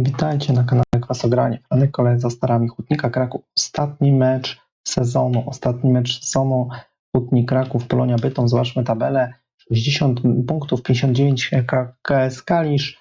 Witajcie na kanale Kwasogranie. Franek Kolej za starami Hutnika Kraków. Ostatni mecz sezonu. Ostatni mecz sezonu Hutnik Kraków, Polonia Bytom. Zobaczmy tabelę. 60 punktów, 59 KS Kalisz,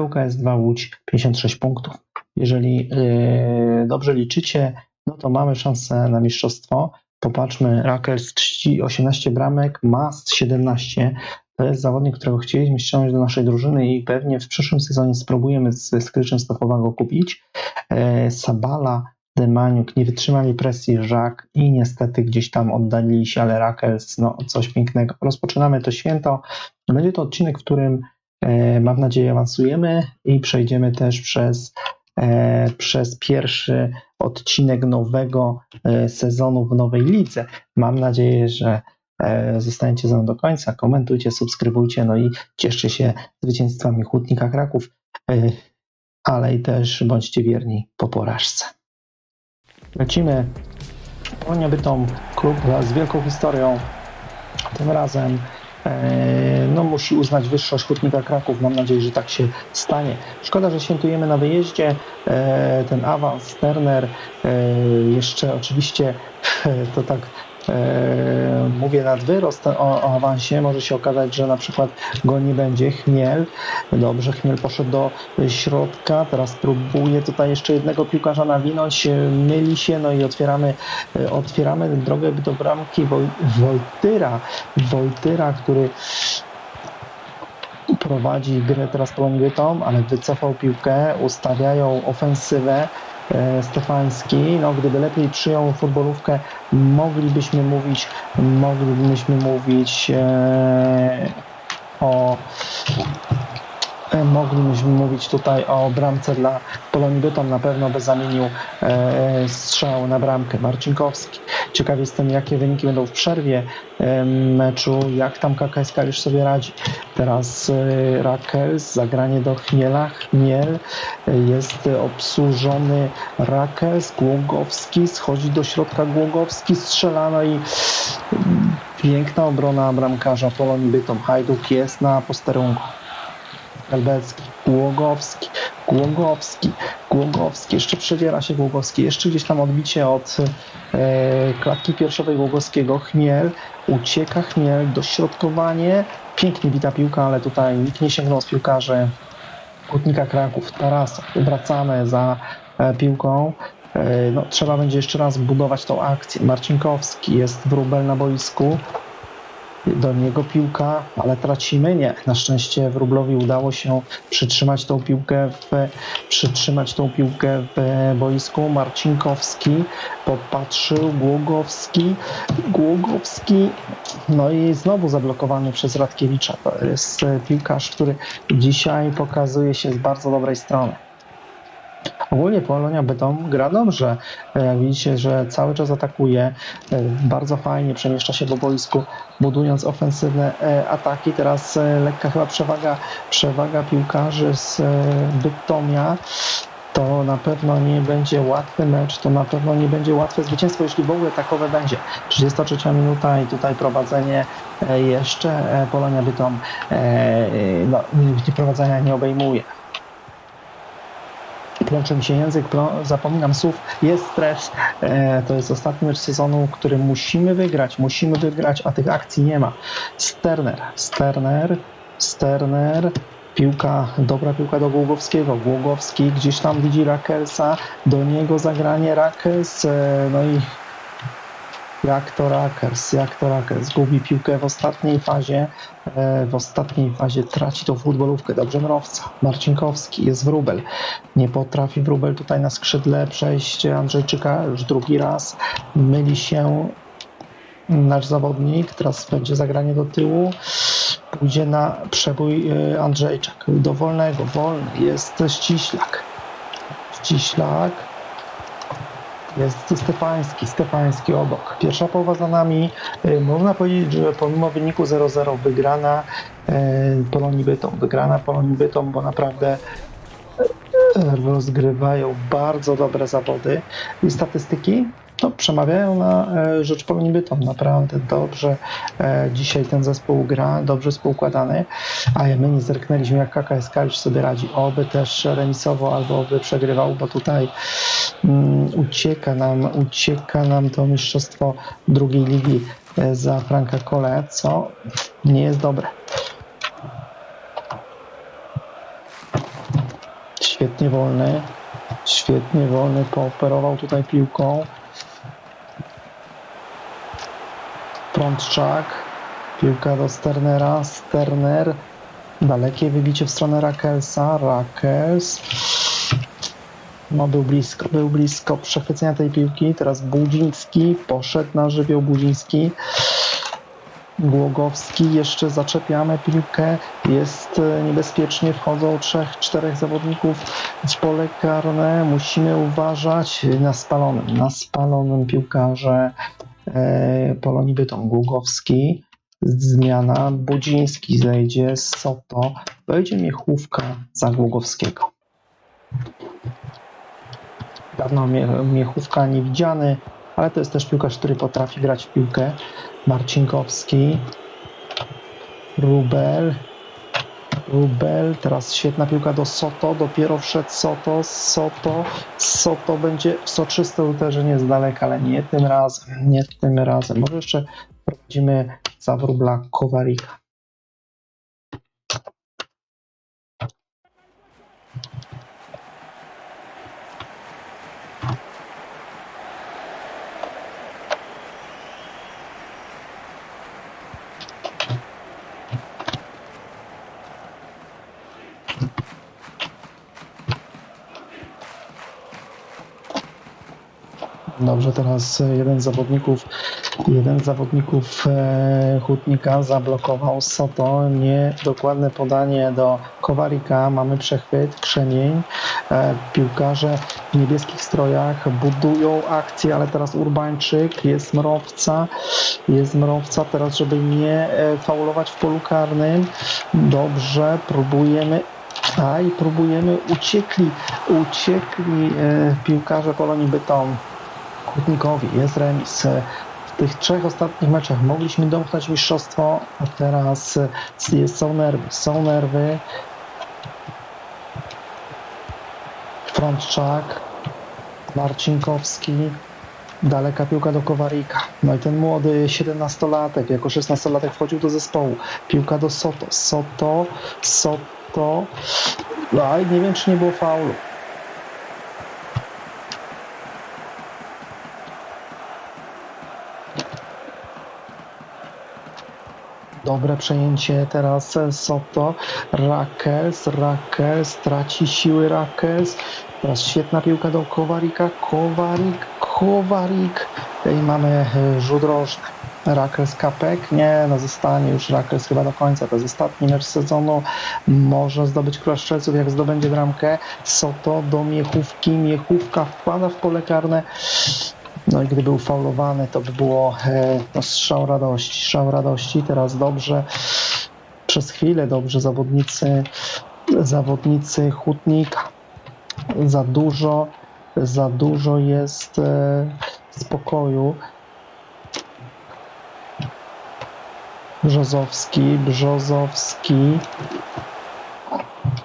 ŁKS 2 Łódź 56 punktów. Jeżeli yy, dobrze liczycie, no to mamy szansę na mistrzostwo. Popatrzmy, Rakels 30, 18 bramek, Mast 17. To jest zawodnik, którego chcieliśmy ściągnąć do naszej drużyny i pewnie w przyszłym sezonie spróbujemy z, z Kryczem Stochowa go kupić. E, Sabala, Demaniuk nie wytrzymali presji Żak i niestety gdzieś tam oddalili się, ale Rakels, no coś pięknego. Rozpoczynamy to święto. Będzie to odcinek, w którym e, mam nadzieję awansujemy i przejdziemy też przez, e, przez pierwszy odcinek nowego sezonu w nowej lidze. Mam nadzieję, że e, zostaniecie ze mną do końca, komentujcie, subskrybujcie, no i cieszcie się zwycięstwami Hutnika Kraków, e, ale i też bądźcie wierni po porażce. Lecimy. Polonia Bytom, klub z wielką historią. Tym razem e, no, musi uznać wyższość Hutnika Kraków. Mam nadzieję, że tak się stanie. Szkoda, że świętujemy na wyjeździe. Ten awans, Turner, jeszcze oczywiście to tak e, mówię nad wyrost o, o awansie. Może się okazać, że na przykład go nie będzie. Chmiel, dobrze, Chmiel poszedł do środka. Teraz próbuje tutaj jeszcze jednego piłkarza nawinąć. e, Myli się, no i otwieramy, e, otwieramy drogę do bramki Woj, Wojtyra. Wojtyra, który prowadzi grę teraz Bytom, ale wycofał piłkę, ustawiają ofensywę. E, Stefański, no gdyby lepiej przyjął futbolówkę, moglibyśmy mówić, moglibyśmy mówić e, o e, moglibyśmy mówić tutaj o bramce dla Polonii Bytom, na pewno by zamienił e, strzał na bramkę. Marcinkowski. Ciekaw jestem, jakie wyniki będą w przerwie meczu, jak tam KKS Kalisz sobie radzi. Teraz e, Rakels, zagranie do Chmiela, Chmiel e, jest obsłużony Rakels, Głogowski, schodzi do środka Głogowski, strzela, no i piękna obrona bramkarza Polonii Bytom. Hajduk jest na posterunku. Elbecki, Głogowski, Głogowski, Głogowski, jeszcze przedziera się Głogowski, jeszcze gdzieś tam odbicie od e, klatki piersiowej Głogowskiego, Chmiel, ucieka Chmiel, dośrodkowanie, pięknie bita piłka, ale tutaj nikt nie sięgnął z piłkarzy Hutnika Kraków, Tarasa, wracamy za e, piłką, E, no, trzeba będzie jeszcze raz budować tą akcję. Marcinkowski jest wróbel na boisku, do niego piłka, ale tracimy. Nie, na szczęście Wróblowi udało się przytrzymać tą piłkę w, przytrzymać tą piłkę w boisku. Marcinkowski popatrzył, Głogowski, Głogowski, no i znowu zablokowany przez Radkiewicza. To jest piłkarz, który dzisiaj pokazuje się z bardzo dobrej strony. Ogólnie Polonia Bytom gra dobrze. E, Jak widzicie, że cały czas atakuje, e, bardzo fajnie przemieszcza się po boisku, budując ofensywne e, ataki. Teraz lekka chyba przewaga, przewaga piłkarzy z Bytomia. To na pewno nie będzie łatwy mecz, to na pewno nie będzie łatwe zwycięstwo, jeśli w ogóle takowe będzie. 33 minuta i tutaj prowadzenie jeszcze Polonia Bytom no, prowadzenia nie obejmuje plącze mi się język, plą- zapominam słów, jest stres. E, to jest ostatni mecz sezonu, który musimy wygrać, musimy wygrać, a tych akcji nie ma. Sterner, Sterner, Sterner, piłka, dobra piłka do Głogowskiego. Głogowski gdzieś tam widzi Rakelsa, do niego zagranie Rakels, e, no i jak to Rakers, jak to Rakers. Gubi piłkę w ostatniej fazie, e, w ostatniej fazie traci tą futbolówkę, dobrze Mrowca, Marcinkowski, jest Wróbel, nie potrafi Wróbel tutaj na skrzydle przejść Andrzejczyka już drugi raz, myli się nasz zawodnik, teraz będzie zagranie do tyłu, pójdzie na przebój e, Andrzejczak, do wolnego, wolny, jest Ściślak, Ściślak, jest Stefański, Stefański obok. Pierwsza połowa za nami. Y, Można powiedzieć, że pomimo wyniku 0-0 wygrana y, Polonii Bytom, wygrana Polonii Bytom, bo naprawdę y, rozgrywają bardzo dobre zawody. Statystyki no, przemawiają na e, rzecz Bytom. Naprawdę dobrze e, dzisiaj ten zespół gra, dobrze współkładany, a my nie zerknęliśmy jak KKS Kalisz sobie radzi. Oby też remisowo albo oby przegrywał, bo tutaj mm, ucieka nam, ucieka nam to mistrzostwo drugiej ligi e, za Franka Kole, co nie jest dobre. Świetnie wolny, świetnie wolny, pooperował tutaj piłką. Prądczak, piłka do Sternera, Sterner, dalekie wybicie w stronę Rakelsa, Rakels, no był blisko, był blisko przechwycenia tej piłki, teraz Budziński, poszedł na żywioł Budziński, Głogowski, jeszcze zaczepiamy piłkę, jest e, niebezpiecznie, wchodzą trzech, czterech zawodników w pole karne, musimy uważać na spalonym, na spalonym piłkarze Polonii Bytom, Głogowski, zmiana, Budziński zejdzie, Soto, wejdzie Miechówka za Głogowskiego. Dawno Mie- Miechówka niewidziany, ale to jest też piłkarz, który potrafi grać w piłkę. Marcinkowski, Rubel, Rubel, teraz świetna piłka do Soto, dopiero wszedł Soto, Soto, Soto będzie soczyste uderzenie z daleka, ale nie tym razem, nie tym razem. Może jeszcze prowadzimy za wróbla Kowarika. Dobrze, teraz e, jeden z zawodników, jeden z zawodników e, Hutnika zablokował Soto. Niedokładne podanie do Kowarika. Mamy przechwyt, krzemień. E, piłkarze w niebieskich strojach budują akcję, ale teraz Urbańczyk, jest Mrowca, jest Mrowca teraz, żeby nie faulować w polu karnym. Dobrze, próbujemy a i próbujemy, uciekli, uciekli e, piłkarze Polonii Bytom. Kutnikowi jest remis. W tych trzech ostatnich meczach mogliśmy domknąć mistrzostwo, a teraz są nerwy. Są nerwy. Frączczak, Marcinkowski, daleka piłka do Kowarika. No i ten młody 17-latek, jako 16-latek wchodził do zespołu. Piłka do Soto. Soto, Soto. No i nie wiem, czy nie było faulu. Dobre przejęcie teraz e, Soto. Rakels, Rakels, traci siły Rakels. Teraz świetna piłka do Kowarika. Kowarik, Kowarik. I mamy e, rzut rożny. Rakels Kapek? Nie, no zostanie już Rakels chyba do końca. To jest ostatni mecz sezonu. Może zdobyć strzelców, jak zdobędzie bramkę. Soto do Miechówki. Miechówka wpada w pole karne. No i gdy był faulowany, to by było e, no, strzał radości. Strzał radości. Teraz dobrze, przez chwilę dobrze zawodnicy, zawodnicy Hutnika. Za dużo, za dużo jest e, spokoju. Brzozowski, Brzozowski,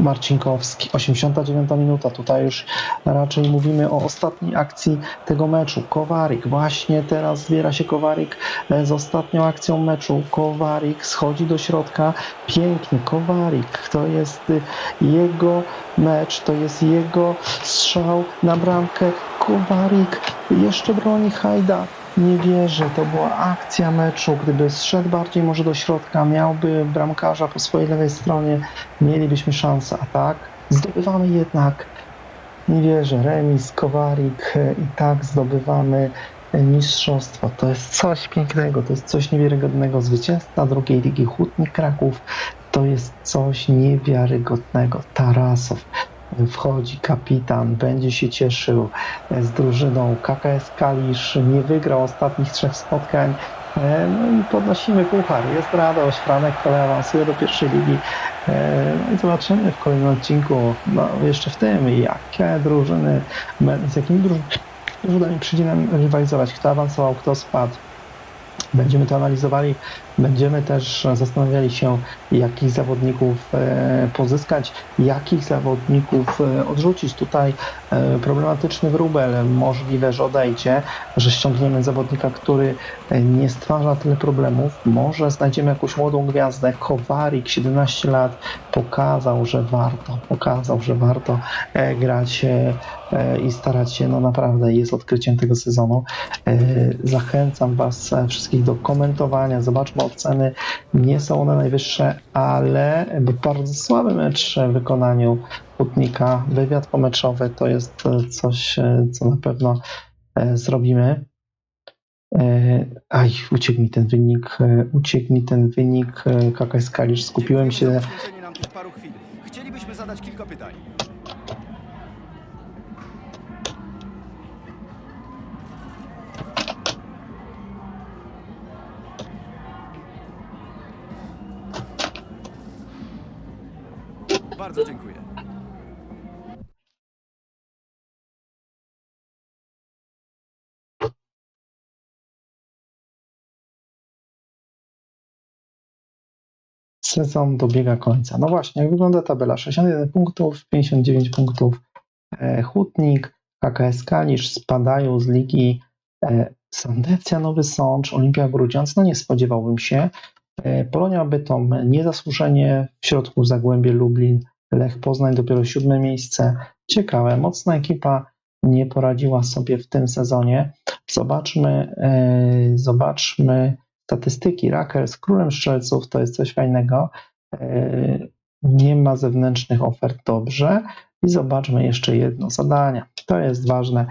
Marcinkowski. 89 minuta. Tutaj już raczej mówimy o ostatniej akcji tego meczu. Kowarik, właśnie teraz zbiera się Kowarik e, z ostatnią akcją meczu. Kowarik schodzi do środka. Pięknie, Kowarik. To jest y, jego mecz, to jest jego strzał na bramkę. Kowarik jeszcze broni Hajda. Nie wierzę, to była akcja meczu. Gdyby zszedł bardziej może do środka, miałby bramkarza po swojej lewej stronie, mielibyśmy szansę. A tak, zdobywamy jednak, nie wierzę, remis, Kowarik e, i tak zdobywamy e, mistrzostwo. To jest coś pięknego, to jest coś niewiarygodnego. Zwycięzca drugiej ligi Hutnik Kraków to jest coś niewiarygodnego. Tarasow wchodzi kapitan, będzie się cieszył z drużyną. KKS Kalisz nie wygrał ostatnich trzech spotkań. E, No i podnosimy puchar. Jest radość. Franek Kole awansuje do pierwszej ligi. E, No i zobaczymy w kolejnym odcinku, no jeszcze w tym, jakie drużyny, z jakimi drużynami przyjdzie nam rywalizować, kto awansował, kto spadł. Będziemy to analizowali, będziemy też zastanawiali się, jakich zawodników e, pozyskać, jakich zawodników e, odrzucić. Tutaj e, problematyczny wróbel, możliwe, że odejdzie, że ściągniemy zawodnika, który nie stwarza tyle problemów. Może znajdziemy jakąś młodą gwiazdę. Kowarik, 17 lat, pokazał, że warto, pokazał, że warto grać i starać się, no naprawdę jest odkryciem tego sezonu. Zachęcam Was wszystkich do komentowania. Zobaczmy oceny. Nie są one najwyższe, ale bardzo słaby mecz w wykonaniu Hutnika. Wywiad pomeczowy to jest coś, co na pewno e, zrobimy. E, Aj, uciekł mi ten wynik, e, uciekł mi ten wynik e, KKS Kalisz. Skupiłem się. Chcielibyśmy zadać kilka pytań. Bardzo dziękuję. Sezon dobiega końca. No właśnie, jak wygląda tabela? 61 punktów, 59 punktów e, Hutnik, KKS Kalisz spadają z ligi e, Sandecja Nowy Sącz, Olimpia Grudziądz, no nie spodziewałbym się. E, Polonia Bytom niezasłużenie, w środku Zagłębie Lublin, Lech Poznań dopiero siódme miejsce. Ciekawe, mocna ekipa nie poradziła sobie w tym sezonie. Zobaczmy, e, zobaczmy statystyki. Raker z królem strzelców to jest coś fajnego. E, Nie ma zewnętrznych ofert dobrze. I zobaczmy jeszcze jedno zadanie. To jest ważne.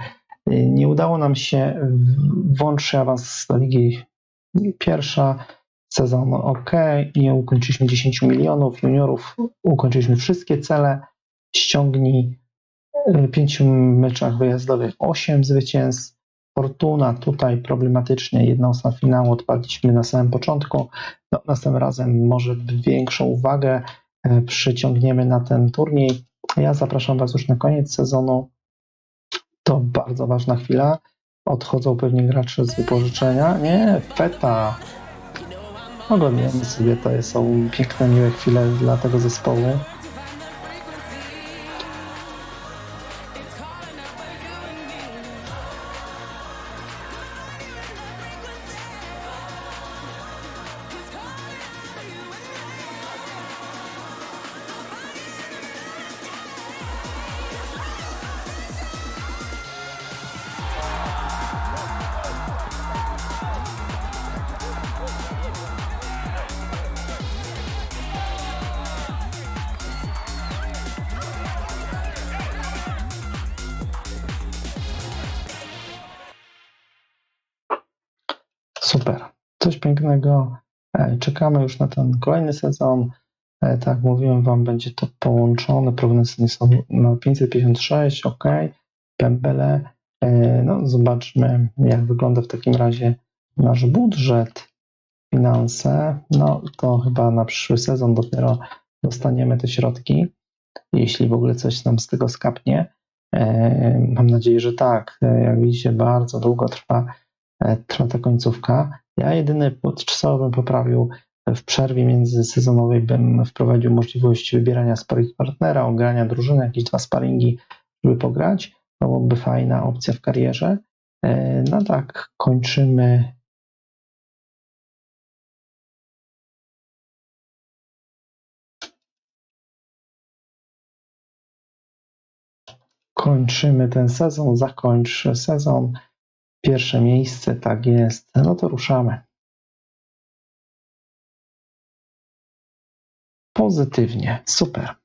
E, Nie udało nam się włączyć awans do ligi pierwsza. Sezon ok, nie ukończyliśmy 10 milionów juniorów, ukończyliśmy wszystkie cele. Ściągnij w pięciu meczach wyjazdowych 8 zwycięstw. Fortuna tutaj problematycznie, jedna ósma finału odpadliśmy na samym początku. No, następnym razem może większą uwagę e, przyciągniemy na ten turniej. Ja zapraszam Was już na koniec sezonu. To bardzo ważna chwila. Odchodzą pewnie gracze z wypożyczenia. Nie, feta. Oglądamy sobie, to są piękne, miłe chwile dla tego zespołu. Pięknego. E, Czekamy już na ten kolejny sezon. E, Tak jak mówiłem Wam, będzie to połączone. Prognozy są na 556, ok. Pembele. E, No, zobaczmy, jak wygląda w takim razie nasz budżet, finanse. No, to chyba na przyszły sezon dopiero dostaniemy te środki, jeśli w ogóle coś nam z tego skapnie. Mam nadzieję, że tak. Jak widzicie, bardzo długo trwa trwa ta końcówka. Ja jedyny podczasowo bym poprawił w przerwie międzysezonowej bym wprowadził możliwość wybierania sparring partnera, ogrania drużyny, jakieś dwa sparingi, żeby pograć. To byłaby fajna opcja w karierze. E, No tak, kończymy. Kończymy ten sezon, zakończ sezon. Pierwsze miejsce, tak jest. No to ruszamy. Pozytywnie, super.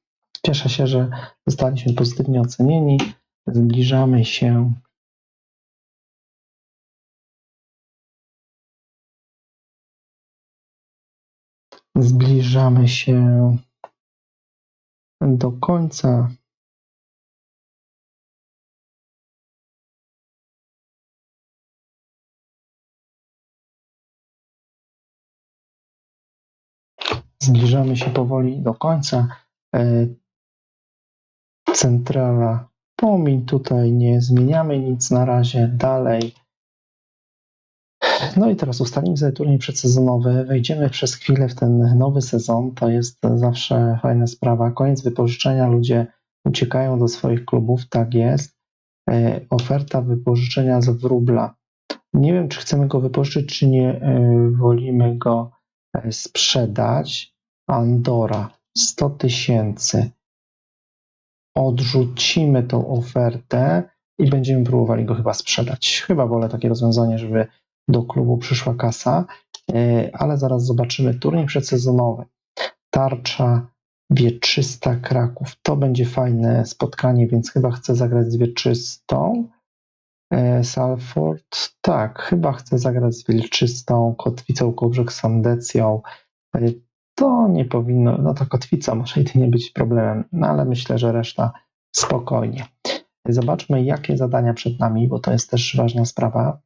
Cieszę się, że zostaliśmy pozytywnie ocenieni. Zbliżamy się. Zbliżamy się do końca. Zbliżamy się powoli do końca. E, Centrala Pomiń tutaj nie zmieniamy nic na razie. Dalej. No i teraz ustalimy sobie turniej przedsezonowy. Wejdziemy przez chwilę w ten nowy sezon. To jest zawsze fajna sprawa. Koniec wypożyczenia. Ludzie uciekają do swoich klubów. Tak jest. E, Oferta wypożyczenia z wróbla. Nie wiem, czy chcemy go wypożyczyć, czy nie e, wolimy go sprzedać. Andora 100 tysięcy. Odrzucimy tą ofertę i będziemy próbowali go chyba sprzedać. Chyba wolę takie rozwiązanie, żeby do klubu przyszła kasa, e, ale zaraz zobaczymy turniej przedsezonowy. Tarcza Wieczysta Kraków. To będzie fajne spotkanie, więc chyba chcę zagrać z Wieczystą. E, Salford, tak, chyba chcę zagrać z Wilczystą, Kotwicą, Kołbrzeg, Sandecją. To nie powinno, no to Kotwica może jedynie być problemem, no ale myślę, że reszta spokojnie. Zobaczmy, jakie zadania przed nami, bo to jest też ważna sprawa.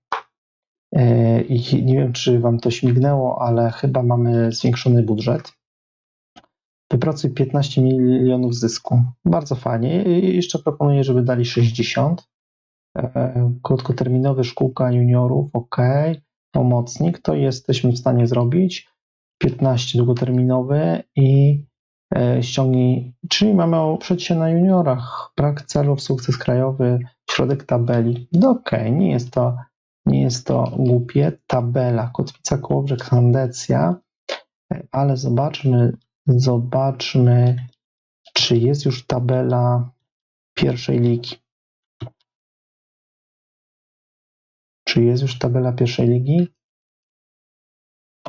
E, I nie wiem, czy Wam to śmignęło, ale chyba mamy zwiększony budżet. Wypracuj 15 milionów zysku. Bardzo fajnie. I jeszcze proponuję, żeby dali 60. E, Krótkoterminowy szkółka juniorów, ok. Pomocnik, to jesteśmy w stanie zrobić. 15 długoterminowy i e, ściągnij, czyli mamy oprzeć na juniorach. Brak celów, sukces krajowy, środek tabeli. No okej, nie jest to nie jest to głupie. Tabela, Kotwica, Kołobrzeg, Sandecja, E, ale zobaczmy, zobaczmy, czy jest już tabela pierwszej ligi. Czy jest już tabela pierwszej ligi?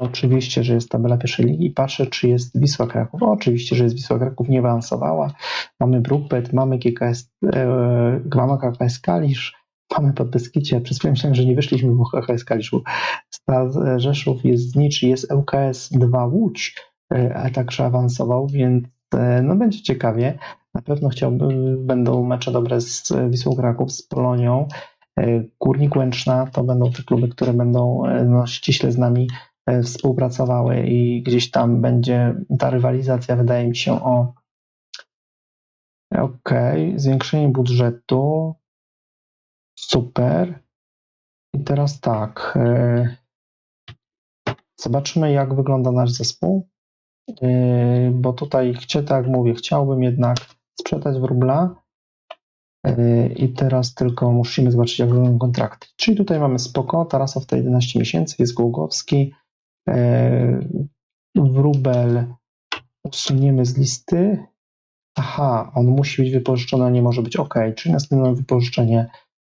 Oczywiście, że jest tabela pierwszej ligi. Patrzę, czy jest Wisła Kraków. O, oczywiście, że jest Wisła Kraków, nie awansowała. Mamy Brookbet, mamy GKS, e, mamy KKS Kalisz, mamy Podbeskidzie. Przez chwilę myślałem, że nie wyszliśmy, bo KKS Kaliszu. Stal Rzeszów jest Znicz, jest ŁKS 2 Łódź, e, a także awansował, więc e, no będzie ciekawie. Na pewno chciałbym, będą mecze dobre z Wisłą Kraków, z Polonią. Górnik Łęczna to będą te kluby, które będą no, ściśle z nami współpracowały i gdzieś tam będzie ta rywalizacja, wydaje mi się, o okej, zwiększenie budżetu, super. I teraz tak, e, zobaczymy jak wygląda nasz zespół, E, bo tutaj, chcie, tak mówię, chciałbym jednak sprzedać wróbla, E, I teraz tylko musimy zobaczyć, jak wyglądają kontrakty. Czyli tutaj mamy spoko, Tarasow to 11 miesięcy, jest Głogowski, e, Wróbel usuniemy z listy. Aha, on musi być wypożyczony, a nie może być ok, czyli następne wypożyczenie,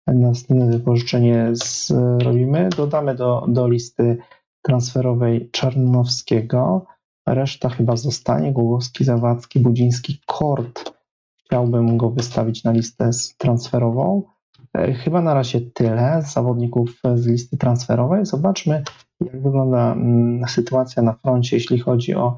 następne wypożyczenie zrobimy. Dodamy do, do listy transferowej Czarnowskiego. Reszta chyba zostanie. Głogowski, Zawadzki, Budziński, Kort chciałbym go wystawić na listę transferową. E, Chyba na razie tyle z zawodników z listy transferowej. Zobaczmy, jak wygląda mm, sytuacja na froncie, jeśli chodzi o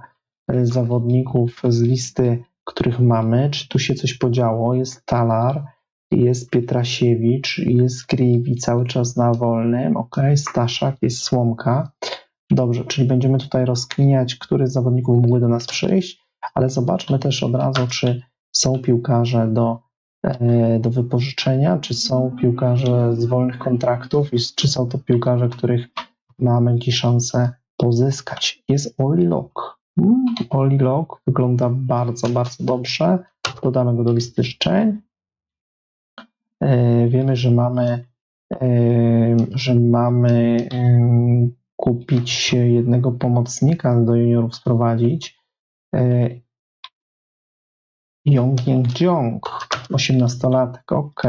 e, zawodników z listy, których mamy. Czy tu się coś podziało? Jest Talar, jest Pietrasiewicz, jest Grivi cały czas na wolnym. Ok, Staszak, jest Słomka. Dobrze, czyli będziemy tutaj rozkminiać, który z zawodników mógłby do nas przyjść, ale zobaczmy też od razu, czy są piłkarze do, do wypożyczenia, czy są piłkarze z wolnych kontraktów i czy są to piłkarze, których mamy jakieś szanse pozyskać. Jest Oli Lok. Oli Lok wygląda bardzo, bardzo dobrze. Dodamy go do listy życzeń. E, Wiemy, że mamy, e, że mamy kupić jednego pomocnika do juniorów sprowadzić. E, Yong Yang Jong, 18-latek, ok.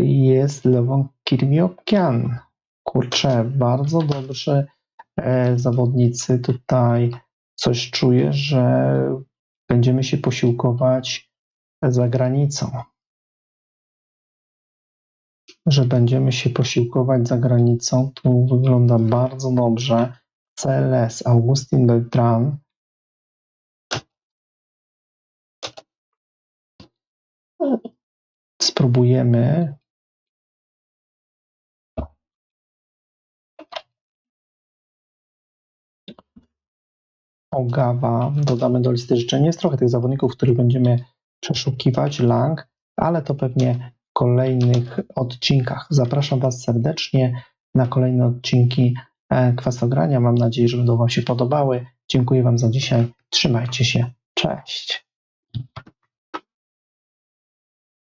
Jest Lewon Kirmiopkian. Kurczę, bardzo dobrzy e, zawodnicy. Tutaj coś czuję, że będziemy się posiłkować za granicą. Że będziemy się posiłkować za granicą. Tu wygląda bardzo dobrze. CLS Augustin Beltran. Spróbujemy. Ogawa, dodamy do listy życzeń. Jest trochę tych zawodników, których będziemy przeszukiwać. Lang, ale to pewnie w kolejnych odcinkach. Zapraszam Was serdecznie na kolejne odcinki e, Kwasogrania. Mam nadzieję, że będą Wam się podobały. Dziękuję Wam za dzisiaj. Trzymajcie się. Cześć.